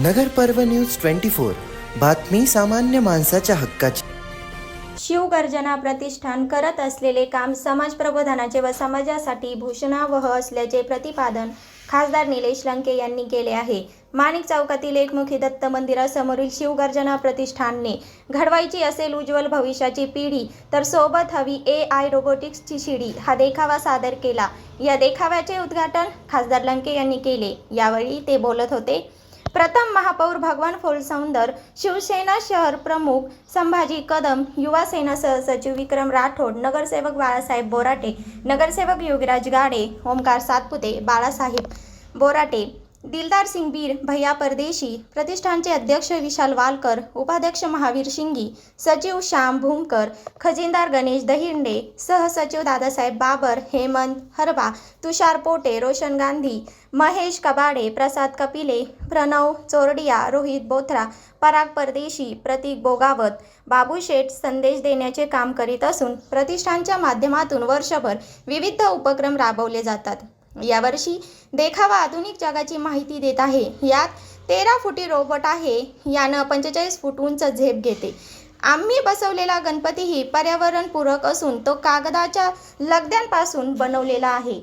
नगर पर्व news twenty four. बातमी सामान्य माणसाच्या हक्काची. शिवगर्जना प्रतिष्ठान करत असलेले काम समाज प्रबोधनाचे व समाजासाठी भूषणावह असल्याचे प्रतिपादन खासदार निलेश लंके यांनी केले आहे. माणिक चौकातील एकमुखी दत्त मंदिरासमोरील शिवगर्जना प्रतिष्ठानने घडवायची असेल उज्ज्वल भविष्याची पिढी तर सोबत हवी ए आय रोबोटिक्सची शिडी हा देखावा सादर केला. या देखाव्याचे उद्घाटन खासदार लंके यांनी केले. यावेळी ते बोलत होते. प्रथम महापौर भगवान फुलसौंदर शिवसेना शहर प्रमुख संभाजी कदम युवा सेना सहसचिव विक्रम राठोड नगरसेवक बाळासाहेब बोराटे नगरसेवक योगीराज गाडे ओमकार सातपुते बाळासाहेब बोराटे दिलदार सिंग बीर भैया परदेशी प्रतिष्ठानचे अध्यक्ष विशाल वालकर उपाध्यक्ष महावीर शिंगी सचिव श्याम भूमकर खजिनदार गणेश दहिंडे सहसचिव दादासाहेब बाबर हेमंत हरबा तुषार पोटे रोशन गांधी महेश कबाडे प्रसाद कपिले प्रणव चोरडिया रोहित बोथरा पराग परदेशी प्रतीक बोगावत बाबू शेठ संदेश देण्याचे काम करीत असून प्रतिष्ठानच्या माध्यमातून वर्षभर विविध उपक्रम राबवले जातात. यावर्षी देखावा आधुनिक जगाची माहिती देत आहे. यात तेरा फुटी रोबोट आहे. यानं पंचेचाळीस फूट उंच झेप घेते आम्ही बसवलेला गणपतीही पर्यावरणपूरक असून तो कागदाच्या लगद्यांपासून बनवलेला आहे.